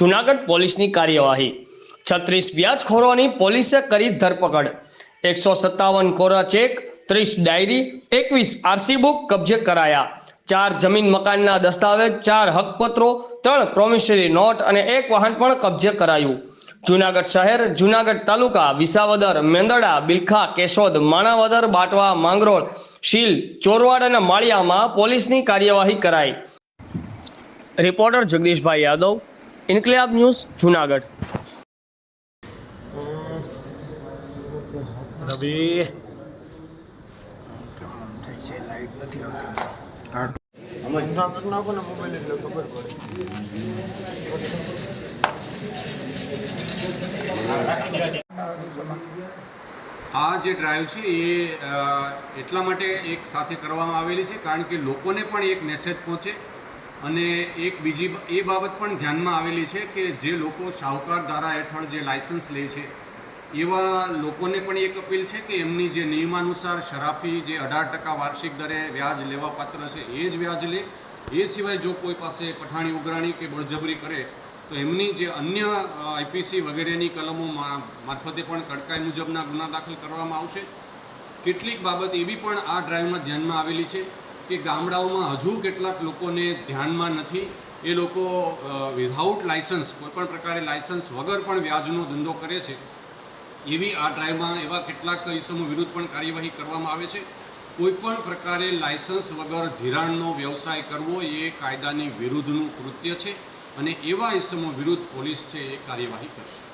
જુનાગઢ પોલીસની કાર્યવાહી. છત્રીસ વ્યાજખોરોની પોલીસે કરી ધરપકડ. એકસો સત્તાવન કોરા ચેક, ત્રીસ ડાયરી, એકવીસ આરસી બુક કબજે કરાયા. ચાર જમીન મકાનના દસ્તાવેજ, ચાર હકપત્રો, ત્રણ પ્રોમિસરી નોટ અને એક વાહન પણ કબજે કરાયું. જુનાગઢ શહેર, જુનાગઢ તાલુકા, વિસાવદર, મેંદડા, બિલખા, કેશોદ, માણાવદર, બાટવા, માંગરોળ, શીલ, ચોરવાડ અને માળિયામાં પોલીસની કાર્યવાહી કરાઈ. Reporter Jagdishbhai Yadav Inquilab news Junagadh. રવિ. આ જે ડ્રાઈવ છે એ એટલા માટે એક સાથે કરવામાં આવેલી છે કારણ કે લોકોને પણ એક મેસેજ પહોંચે. અને એક બીજી એ બાબત પણ ધ્યાનમાં આવેલી છે કે જે લોકો શાહુકાર ધારા હેઠળ જે લાયસન્સ લે છે, એવા લોકોને પણ એક અપીલ છે કે એમની જે નિયમાનુસાર શરાફી જે અઢાર ટકા વાર્ષિક દરે વ્યાજ લેવા પાત્ર છે, એ જ વ્યાજ લે. એ સિવાય જો કોઈ પાસે પઠાણી, ઉઘરાણી કે બળજબરી કરે, તો એમની જે અન્ય આઈપીસી વગેરેની કલમો મારફતે પણ કડકાઈ મુજબના ગુના દાખલ કરવામાં આવશે. કેટલીક બાબત એવી પણ આ ડ્રાઈવમાં ધ્યાનમાં આવેલી છે કે ગામડાઓમાં હજુ કેટલાક લોકોને ધ્યાનમાં નથી. એ લોકો વિધાઉટ લાયસન્સ કોઈપણ પ્રકારે લાયસન્સ વગર પણ વ્યાજનો ધંધો કરે છે. એવી આ ડ્રાઈવમાં એવા કેટલાક ઇસમો વિરુદ્ધ પણ કાર્યવાહી કરવામાં આવે છે. કોઈપણ પ્રકારે લાયસન્સ વગર ધિરાણનો વ્યવસાય કરવો એ કાયદાની વિરુદ્ધનું કૃત્ય છે અને એવા ઇસમો વિરુદ્ધ પોલીસ છે એ કાર્યવાહી કરશે.